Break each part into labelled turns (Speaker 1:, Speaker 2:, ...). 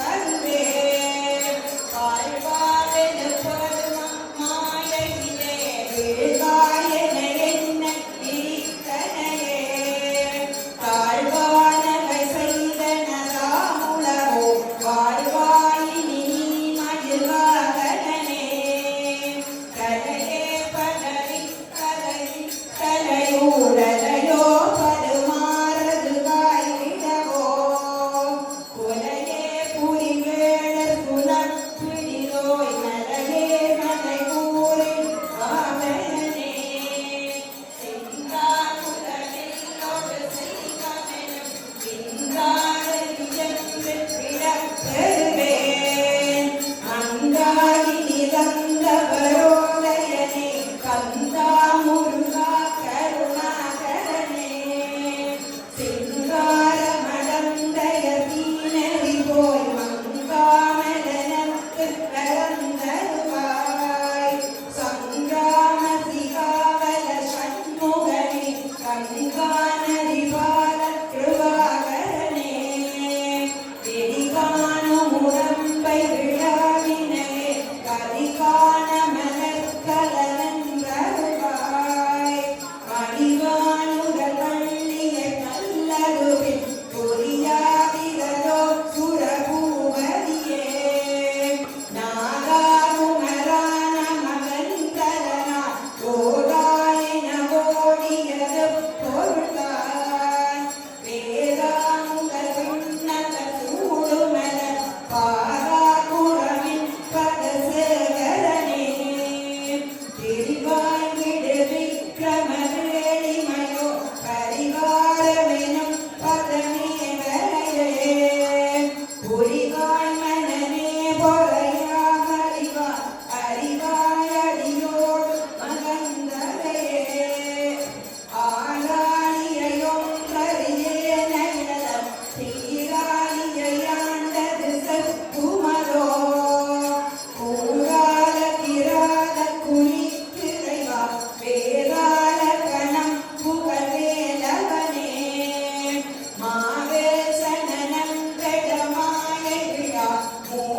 Speaker 1: Amém. பெறுவேன் அங்காடி நிறந்த Hallelujah. God.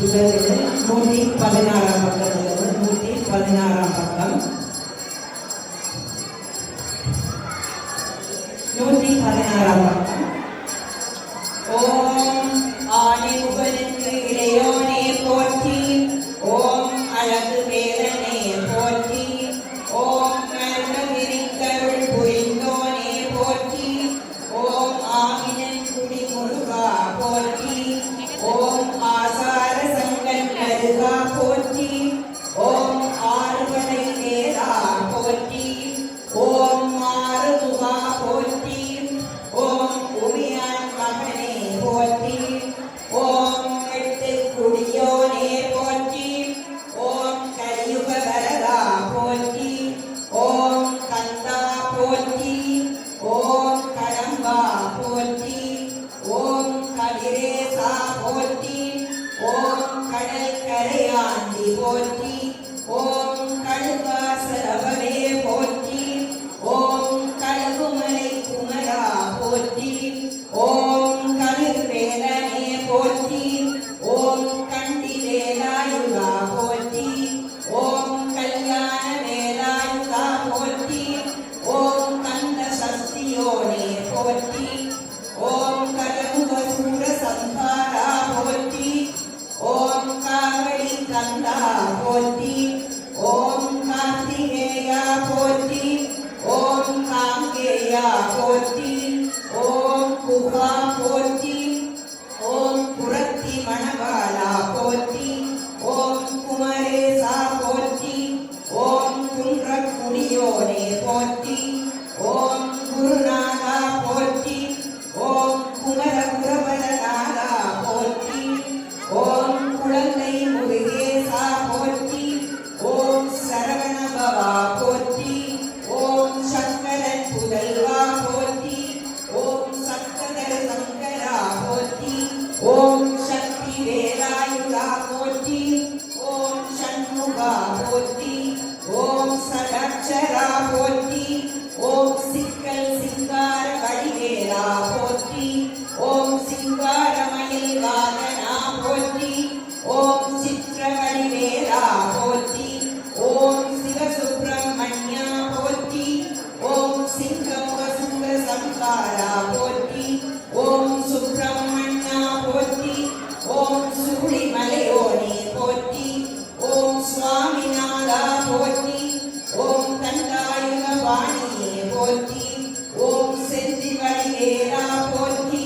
Speaker 1: விசேஷத்தை நூற்றி பதினாறாம் பக்கத்தில் நூற்றி பதினாறாம் பக்கம் நூற்றி பதினாறாம் பக்கம் போற்றி ஓம் கழுவாச அவனே போற்றி. ஓம் கழுகுமலை குமரா போற்றி. ஓம் கழுகுவேலனே போற்றி. ஓம் கண்டிலேலாயுகா போற்றி. சக்தியோனே போற்றி. ஓம் கல Nanda Bodhi ஓம் சித்திரவழி வேலா போற்றி ஓம் சிவசுப்பிரமணியா போற்றி ஓம் சிங்கமுக சுங்க சம்காரா போற்றி ஓம் சுப்பிரமணியா போற்றி ஓம் சூழி மலையோனே போற்றி ஓம் சுவாமிநாதா போற்றி ஓம் தண்டாயுக வாணியே போற்றி ஓம் செந்தி வழி வேலா போற்றி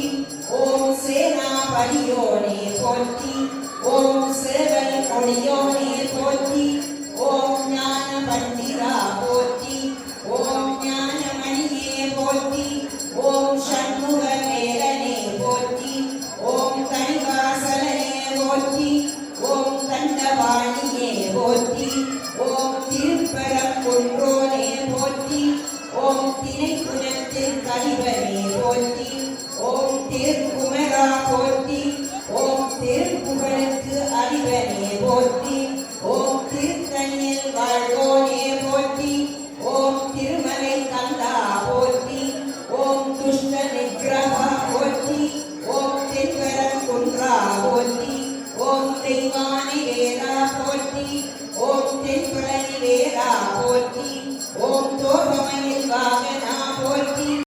Speaker 1: ஓம் சேனாபதியோனே போற்றி. are going